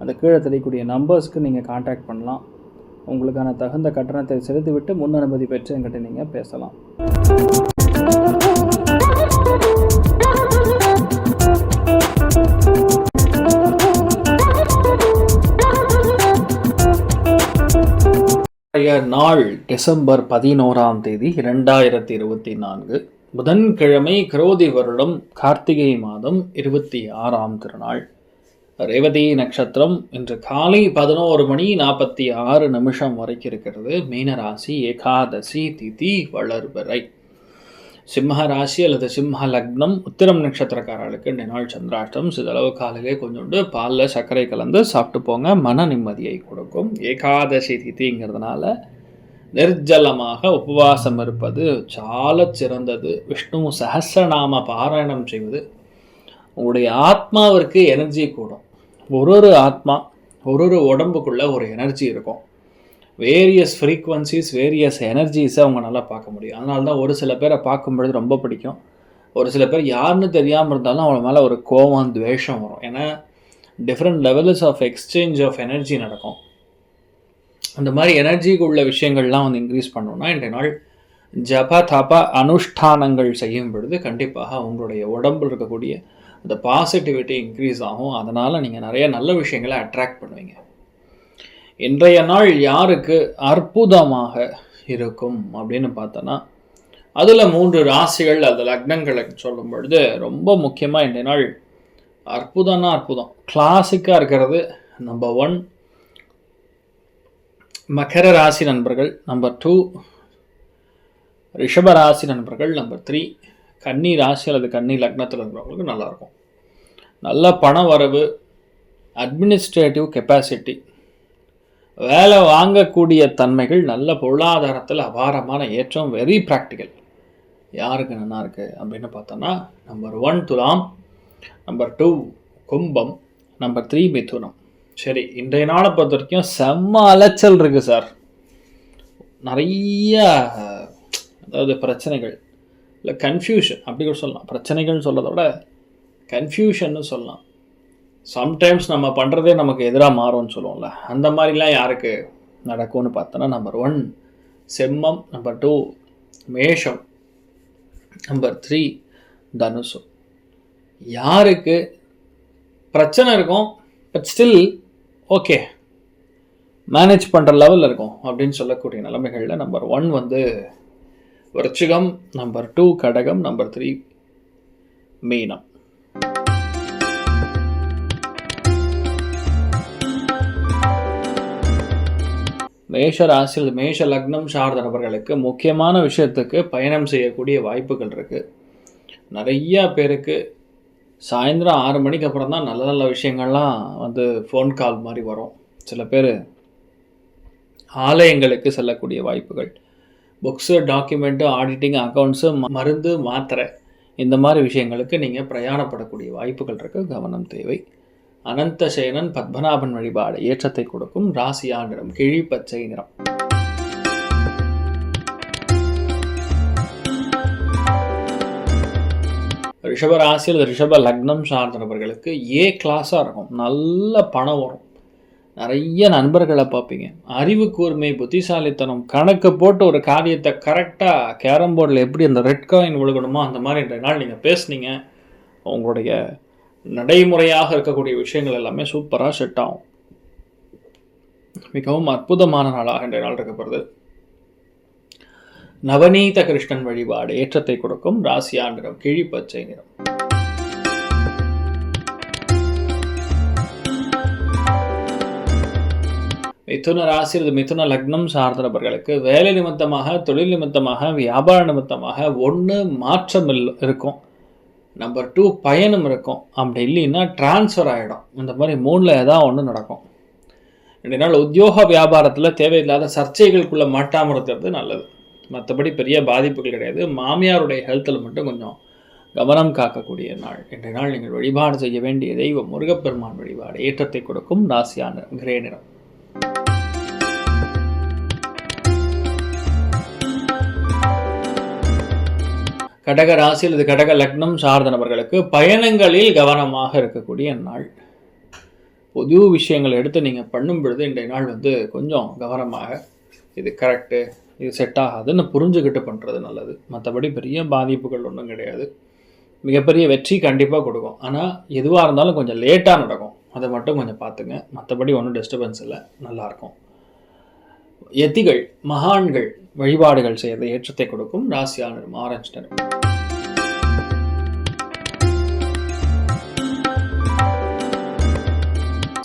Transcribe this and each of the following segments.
அந்த கீழே தெரியக்கூடிய நம்பர்ஸ்க்கு நீங்கள் காண்டாக்ட் பண்ணலாம். உங்களுக்கான தகுந்த கட்டணத்தை செலுத்திவிட்டு முன் அனுமதி பெற்று என்கிட்ட நீங்கள் பேசலாம். நாள் டிசம்பர் பதினோராம் தேதி இரண்டாயிரத்தி இருபத்தி நான்கு புதன்கிழமை கிரோதி வருடம் கார்த்திகை மாதம் இருபத்தி ஆறாம் திருநாள். ரேவதி நட்சத்திரம் இன்று காலை பதினோரு மணி நாற்பத்தி ஆறு நிமிஷம் வரைக்கும் இருக்கிறது. மீனராசி ஏகாதசி திதி வளர்பிறை. சிம்ம ராசி அல்லது சிம்ம லக்னம் உத்திரம் நட்சத்திரக்காரர்களுக்கு இந்த நாள் சந்திராஷ்டம். சிதளவு காலையிலே கொஞ்சோண்டு பாலில் சர்க்கரை கலந்து சாப்பிட்டு போங்க. மன நிம்மதியை கொடுக்கும். ஏகாதசி திதிங்கிறதுனால நிர்ஜலமாக உபவாசம் இருப்பது சால சிறந்தது விஷ்ணு சகசிரநாம பாராயணம் செய்வது உங்களுடைய ஆத்மாவிற்கு எனர்ஜி கூடும். ஒரு ஒரு ஆத்மா ஒரு ஒரு உடம்புக்குள்ள ஒரு எனர்ஜி இருக்கும். வேரியஸ் ஃப்ரீக்வன்சிஸ் வேரியஸ் எனர்ஜிஸை அவங்க நல்லா பார்க்க முடியும். அதனால தான் ஒரு சில பேரை பார்க்கும் பொழுது ரொம்ப பிடிக்கும். ஒரு சில பேர் யாருன்னு தெரியாமல் இருந்தாலும் அவங்க மேலே ஒரு கோவம் துவேஷம் வரும். ஏன்னா different levels of exchange of energy நடக்கும். அந்த மாதிரி எனர்ஜிக்கு உள்ள விஷயங்கள்லாம் வந்து இன்க்ரீஸ் பண்ணோம்னா இன்றைய நாள் ஜப தப அனுஷ்டானங்கள் செய்யும் பொழுது கண்டிப்பாக உங்களுடைய உடம்பில் இருக்கக்கூடிய அந்த பாசிட்டிவிட்டி இன்க்ரீஸ் ஆகும் அதனால் நீங்கள் நிறைய நல்ல விஷயங்களை அட்ராக்ட் பண்ணுவீங்க. இன்றைய நாள் யாருக்கு அற்புதமாக இருக்கும் அப்படின்னு பார்த்தோன்னா அதில் மூன்று ராசிகள் அது லக்னங்களை சொல்லும் பொழுது ரொம்ப முக்கியமாக இன்றைய நாள் அற்புதம்னா அற்புதம். கிளாசிக்காக இருக்கிறது நம்பர் ஒன் மகர ராசி நண்பர்கள் நம்பர் டூ ரிஷப ராசி நண்பர்கள் நம்பர் த்ரீ கன்னி ராசி அல்லது கன்னி லக்னத்தில் இருக்கிறவங்களுக்கு நல்லாயிருக்கும். நல்ல பண வரவு அட்மினிஸ்ட்ரேட்டிவ் கெப்பாசிட்டி வேலை வாங்கக்கூடிய தன்மைகள் நல்ல பொருளாதாரத்தில் அபாரமான ஏற்றம் வெரி ப்ராக்டிக்கல் யாருக்கு நல்லா இருக்குது அப்படின்னு பார்த்தோன்னா நம்பர் ஒன் துலாம் நம்பர் டூ கும்பம் நம்பர் த்ரீ மிதுனம். சரி இன்றைய நாளை பொறுத்த வரைக்கும் செம்ம அலைச்சல் இருக்குது சார். நிறைய அதாவது பிரச்சனைகள். இல்லை கன்ஃபியூஷன் அப்படி கூட சொல்லலாம். பிரச்சனைகள்னு சொல்கிறத விட கன்ஃபியூஷன்னு சொல்லலாம். சம்டைம்ஸ் நம்ம பண்ணுறதே நமக்கு எதிராக மாறும்னு சொல்லுவோம்ல. அந்த மாதிரிலாம் யாருக்கு நடக்கும்னு பார்த்தோன்னா நம்பர் ஒன் செம்மம். நம்பர் டூ மேஷம். நம்பர் த்ரீ தனுசு. யாருக்கு பிரச்சனை இருக்கும் பட் ஸ்டில் ஓகே மேனேஜ் பண்ணுற லெவலில் இருக்கும் அப்படின்னு சொல்லக்கூடிய நிலைமைகளில் நம்பர் ஒன் வந்து விருச்சிகம் நம்பர் டூ கடகம் நம்பர் த்ரீ மீனம். மேஷ ராசியில் மேஷ லக்னம் சார்ந்த நபர்களுக்கு முக்கியமான விஷயத்துக்கு பயணம் செய்யக்கூடிய வாய்ப்புகள் இருக்குது நிறைய பேருக்கு சாயந்தரம் ஆறு மணிக்கு அப்புறம் தான் நல்ல நல்ல விஷயங்கள்லாம் வந்து ஃபோன் கால் மாதிரி வரும். சில பேர் ஆலயங்களுக்கு செல்லக்கூடிய வாய்ப்புகள். புக்ஸு டாக்குமெண்ட்டு ஆடிட்டிங் அக்கௌண்ட்ஸு மருந்து மாத்திரை. இந்த மாதிரி விஷயங்களுக்கு நீங்கள் பிரயாணப்படக்கூடிய வாய்ப்புகள் இருக்க. கவனம் தேவை. அனந்த சேனன் பத்மநாபன் வழிபாடு ஏற்றத்தை கொடுக்கும். ராசியா நிறம் கிழி பச்சை நிறம். ரிஷப ராசியில் ரிஷப லக்னம் சார்ந்தவர்களுக்கு ஏ கிளாஸாக இருக்கும். நல்ல பணம் வரும். நிறைய நண்பர்களை பார்ப்பீங்க. அறிவு கூர்மை புத்திசாலித்தனம் கணக்கு போட்டு ஒரு காரியத்தை கரெக்டாக கேரம் போர்டில் எப்படி அந்த ரெட் காயின் விழுகணுமோ அந்த மாதிரி இன்றைய நாள் நீங்கள் பேசுனீங்க. உங்களுடைய நடைமுறையாக இருக்கக்கூடிய விஷயங்கள் எல்லாமே சூப்பராக செட் ஆகும். மிகவும் அற்புதமான நாளாக இன்றைய நாள் இருக்கப்படுது. நவநீத கிருஷ்ணன் வழிபாடு ஏற்றத்தை கொடுக்கும் ராசியா நிறம் கிழி பச்சை நிறம். மிதுன ராசி அல்லது மிதுன லக்னம் சார்ந்த நபர்களுக்கு வேலை நிமித்தமாக தொழில் நிமித்தமாக வியாபார நிமித்தமாக ஒன்று மாற்றம் இருக்கும். நம்பர் டூ பயணம் இருக்கும். அப்படி இல்லைன்னா டிரான்ஸ்ஃபர் ஆகிடும் இந்த மாதிரி மூணில் ஏதாவது ஒன்று நடக்கும். ரெண்டு நாள் உத்தியோக வியாபாரத்தில் தேவையில்லாத சர்ச்சைகளுக்குள்ளே மாட்டாமல் இருக்கிறது நல்லது. மற்றபடி பெரிய பாதிப்புகள் கிடையாது. மாமியாருடைய ஹெல்த்தில் மட்டும் கொஞ்சம் கவனம் காக்கக்கூடிய நாள். இன்றைய நாள் நீங்கள் வழிபாடு செய்ய வேண்டிய தெய்வம் முருகப்பெருமான் வழிபாடு. ஏற்றத்தை கொடுக்கும் ராசியான கிரே நிறம் கடக ராசி அல்லது கடக லக்னம் சார்ந்த நபர்களுக்கு பயணங்களில் கவனமாக இருக்கக்கூடிய நாள். புது விஷயங்களை எடுத்து நீங்கள் பண்ணும் பொழுது இன்றைய நாள் வந்து கொஞ்சம் கவனமாக இது கரெக்டு இது செட் ஆகாதுன்னு புரிஞ்சுக்கிட்டு பண்ணுறது நல்லது. மற்றபடி பெரிய பாதிப்புகள் ஒன்றும் கிடையாது. மிகப்பெரிய வெற்றி கண்டிப்பாக கொடுக்கும். ஆனால் எதுவாக இருந்தாலும் கொஞ்சம் லேட்டாக நடக்கும். அதை மட்டும் கொஞ்சம் பார்த்துங்க. மற்றபடி ஒன்றும் டிஸ்டர்பன்ஸ் இல்லை. நல்லாயிருக்கும் எத்திகள் மகான்கள் வழிபாடுகள் செய்த ஏற்றத்தை கொடுக்கும் ராசியான ஆரஞ்சு நிறம்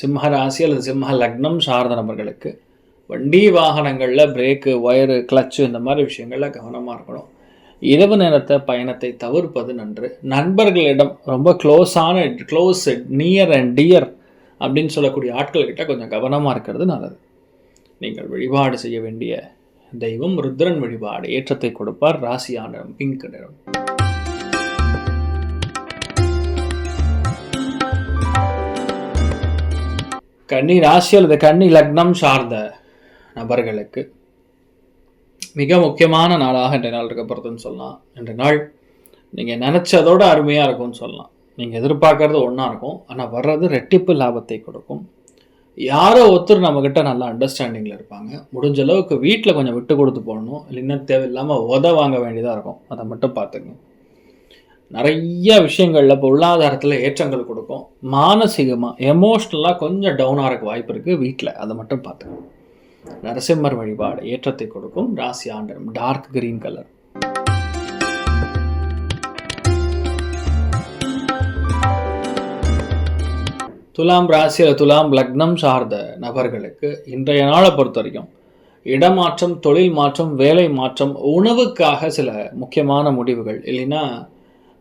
சிம்ம ராசி அல்லது சிம்ம லக்னம் சார்ந்த நபர்களுக்கு வண்டி வாகனங்களில் பிரேக்கு ஒயரு கிளச்சு இந்த மாதிரி விஷயங்களில் கவனமாக இருக்கணும். இரவு நேரத்தை பயணத்தை தவிர்ப்பது நன்று. நண்பர்களிடம் ரொம்ப க்ளோஸான க்ளோஸ் நியர் அண்ட் டியர் அப்படின்னு சொல்லக்கூடிய ஆட்கள்கிட்ட கொஞ்சம் கவனமாக இருக்கிறது நல்லது. நீங்கள் வழிபாடு செய்ய வேண்டிய தெய்வம் ருத்ரன் வழிபாடு. ஏற்றத்தை கொடுப்பார் ராசியான பிங்க் நிறம். கன்னி ராசி அல்லது கன்னி லக்னம் சார்ந்த நபர்களுக்கு மிக முக்கியமான நாளாக இன்றைய நாள் இருக்க போகிறதுன்னு சொல்லலாம். இன்றைய நாள் நீங்கள் நினச்சதோட அருமையாக இருக்கும்னு சொல்லலாம். நீங்கள் எதிர்பார்க்கறது ஒன்றா இருக்கும். ஆனால் வர்றது ரெட்டிப்பு லாபத்தை கொடுக்கும். யாரோ ஒருத்தர் நம்மக்கிட்ட நல்லா அண்டர்ஸ்டாண்டிங்கில் இருப்பாங்க. முடிஞ்ச அளவுக்கு வீட்டில் கொஞ்சம் விட்டு கொடுத்து போடணும். இல்லைன்னா தேவையில்லாமல் உத வாங்க வேண்டியதாக இருக்கும். அதை மட்டும் பார்த்துங்க. நிறைய விஷயங்களில் பொருளாதாரத்தில் ஏற்றங்கள் கொடுக்கும். மானசீகமாக எமோஷ்னலாக கொஞ்சம் டவுனாக இருக்க வாய்ப்பு இருக்குது வீட்டில் அதை மட்டும் பார்த்துங்க. நரசிம்மர் வழிபாடு ஏற்றத்தை கொடுக்கும். ராசி ஆண்டனம் டார்க் கிரீன் கலர் துலாம் ராசியில் துலாம் லக்னம் சார்ந்த நபர்களுக்கு இன்றைய நாளை பொறுத்த வரைக்கும் இடமாற்றம் தொழில் மாற்றம் வேலை மாற்றம் உணவுக்காக சில முக்கியமான முடிவுகள். இல்லைன்னா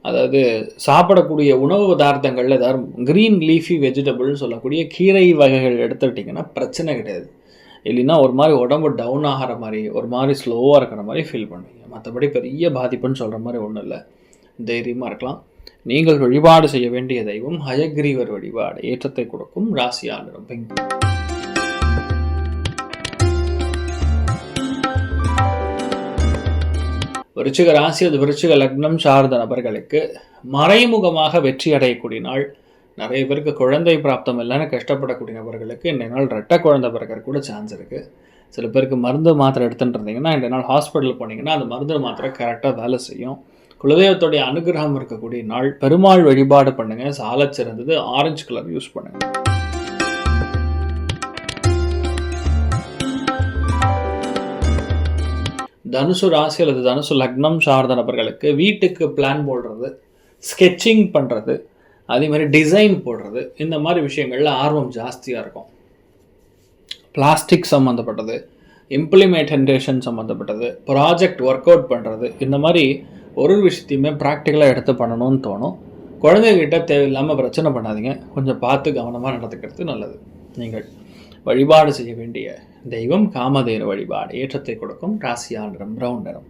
அதாவது சாப்பிடக்கூடிய உணவு பதார்த்தங்களில் ஏதாவது க்ரீன் லீஃபி வெஜிடபிள்னு சொல்லக்கூடிய கீரை வகைகள் எடுத்துக்கிட்டிங்கன்னா பிரச்சனை கிடையாது. இல்லைன்னா ஒரு மாதிரி உடம்பு டவுன் ஆகிற மாதிரி ஒரு மாதிரி ஸ்லோவாக இருக்கிற மாதிரி ஃபீல் பண்ணுவீங்க. மற்றபடி பெரிய பாதிப்புன்னு சொல்கிற மாதிரி ஒன்றும் இல்லை. தைரியமாக இருக்கலாம். நீங்கள் வழிபாடு செய்ய வேண்டிய தெய்வம் ஹயக்ரீவர் வழிபாடு. ஏற்றத்தை கொடுக்கும் ராசியாளரும் பிங்க் விருச்சிக ராசி அது விருச்சிக லக்னம் சார்ந்த நபர்களுக்கு மறைமுகமாக வெற்றி அடையக்கூடிய நாள். நிறைய பேருக்கு குழந்தை பிராப்தம் இல்லைன்னு கஷ்டப்படக்கூடிய நபர்களுக்கு இந்த நாள் ரெட்டை குழந்தை பிறக்கிற கூட சான்ஸ் இருக்குது சில பேருக்கு மருந்து மாத்திரை எடுத்துட்டு இருந்தீங்கன்னா இந்த நாள் ஹாஸ்பிட்டல் போனீங்கன்னா அந்த மருந்து மாத்திரை கரெக்டாக வேலை செய்யும். குலதெய்வத்துடைய அனுகிரகம் இருக்கக்கூடிய நாள் பெருமாள் வழிபாடு பண்ணுங்கள் சால சிறந்தது ஆரஞ்சு கலர் யூஸ் பண்ணுங்கள் தனுசு ராசி அல்லது தனுசு லக்னம் சார்ந்த நபர்களுக்கு வீட்டுக்கு பிளான் போடுறது ஸ்கெட்சிங் பண்ணுறது அதே மாதிரி டிசைன் போடுறது இந்த மாதிரி விஷயங்களில் ஆர்வம் ஜாஸ்தியாக இருக்கும். பிளாஸ்டிக் சம்மந்தப்பட்டது இம்ப்ளிமெண்டேஷன் சம்மந்தப்பட்டது ப்ராஜெக்ட் ஒர்க் அவுட் பண்ணுறது இந்த மாதிரி ஒரு ஒரு விஷயத்தையுமே ப்ராக்டிக்கலாக எடுத்து பண்ணணும்னு தோணும். குழந்தைகிட்ட தேவையில்லாமல் பிரச்சனை பண்ணாதீங்க. கொஞ்சம் பார்த்து கவனமாக நடந்துக்கிறது நல்லது. நீங்கள் வழிபாடு செய்ய வேண்டிய தெய்வம் காமதேர வழிபாடு ஏற்றத்தை கொடுக்கும் ராசியா நிறம் பிரவுன் நிறம்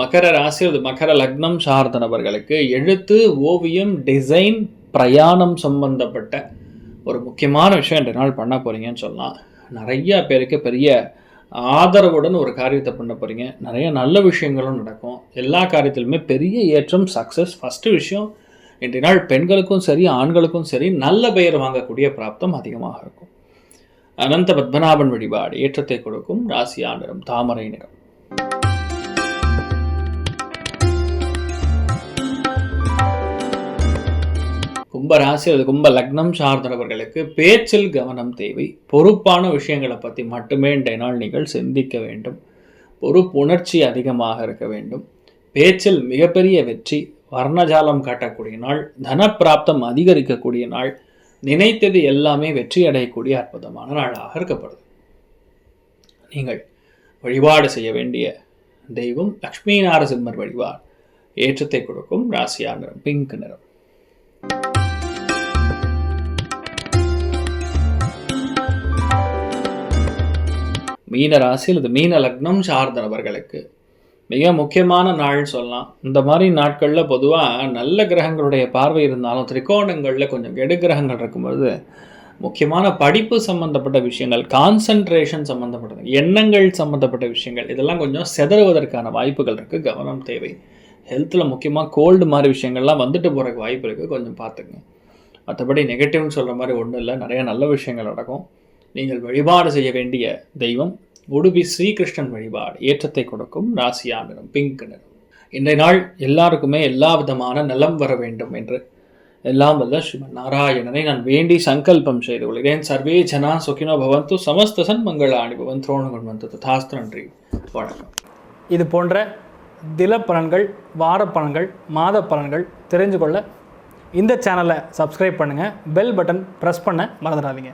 மகர ராசி அது மகர லக்னம் சார்ந்த நபர்களுக்கு எழுத்து ஓவியம் டிசைன் பிரயாணம் சம்பந்தப்பட்ட ஒரு முக்கியமான விஷயம் ரெண்டு நாள் பண்ண போகிறீங்கன்னு சொல்லலாம். நிறையா பேருக்கு பெரிய ஆதரவுடன் ஒரு காரியத்தை பண்ண போகிறீங்க நிறைய நல்ல விஷயங்களும் நடக்கும். எல்லா காரியத்திலுமே பெரிய ஏற்றம் சக்ஸஸ் ஃபஸ்ட்டு விஷயம் இன்றைய நாள் பெண்களுக்கும் சரி ஆண்களுக்கும் சரி நல்ல பெயர் வாங்கக்கூடிய பிராப்தம் அதிகமாக இருக்கும். அனந்த பத்மநாபன் வழிபாடு ஏற்றத்தை கொடுக்கும் ராசி ஆண்டரம் தாமரை நிறம். கும்ப ராசி அல்லது கும்ப லக்னம் சார்ந்தவர்களுக்கு பேச்சில் கவனம் தேவை. பொறுப்பான விஷயங்களை பற்றி மட்டுமே இன்றைய நாள் நீங்கள் சிந்திக்க வேண்டும். பொறுப்புணர்ச்சி அதிகமாக இருக்க வேண்டும். பேச்சில் மிகப்பெரிய வெற்றி வர்ணஜாலம் காட்டக்கூடிய நாள் தனப்பிராப்தம் அதிகரிக்கக்கூடிய நாள் நினைத்தது எல்லாமே வெற்றி அடையக்கூடிய அற்புதமான நாளாக இருக்கப்படுது. நீங்கள் வழிபாடு செய்ய வேண்டிய தெய்வம் லக்ஷ்மி நாரசிம்மர் வழிபாடு ஏற்றத்தை கொடுக்கும் ராசியா நிறம் பிங்க் நிறம். மீன ராசி அல்லது மீன லக்னம் சார்ந்த நபர்களுக்கு மிக முக்கியமான நாள் சொல்லலாம். இந்த மாதிரி நாட்களில் பொதுவாக நல்ல கிரகங்களுடைய பார்வை இருந்தாலும் திரிகோணங்களில் கொஞ்சம் கெடு கிரகங்கள் இருக்கும்பொழுது முக்கியமான படிப்பு சம்பந்தப்பட்ட விஷயங்கள் கான்சன்ட்ரேஷன் சம்மந்தப்பட்டது எண்ணங்கள் சம்மந்தப்பட்ட விஷயங்கள் இதெல்லாம் கொஞ்சம் செதறுவதற்கான வாய்ப்புகள் இருக்குது கவனம் தேவை. ஹெல்த்தில் முக்கியமாக கோல்டு மாதிரி விஷயங்கள்லாம் வந்துட்டு போகிறக்கு வாய்ப்பு இருக்குது கொஞ்சம் பார்த்துங்க மற்றபடி நெகட்டிவ்னு சொல்கிற மாதிரி ஒன்றும் இல்லை. நிறைய நல்ல விஷயங்கள் நடக்கும். நீங்கள் வழிபாடு செய்ய வேண்டிய தெய்வம் உடுபி ஸ்ரீகிருஷ்ணன் வழிபாடு ஏற்றத்தை கொடுக்கும் ராசியா நிறம் பிங்க் நிறம். இன்றைய நாள் எல்லாருக்குமே எல்லா விதமான நலம் வர வேண்டும் என்று. எல்லாம் வல்ல ஸ்ரீமன் நாராயணனை நான் வேண்டி சங்கல்பம் செய்து கொள்கிறேன். சர்வே ஜனா சுகினோ பவந்து சமஸ்த சன்மங்களாணி பவன் துரோணகுண் வந்து ததாஸ்து நன்றி. வணக்கம். இது போன்ற தில பலன்கள் வார பலன்கள் மாத பலன்கள் தெரிஞ்சு கொள்ள இந்த சேனலை சப்ஸ்கிரைப் பண்ணுங்கள் பெல் பட்டன் ப்ரெஸ் பண்ண மறந்துடாதீங்க.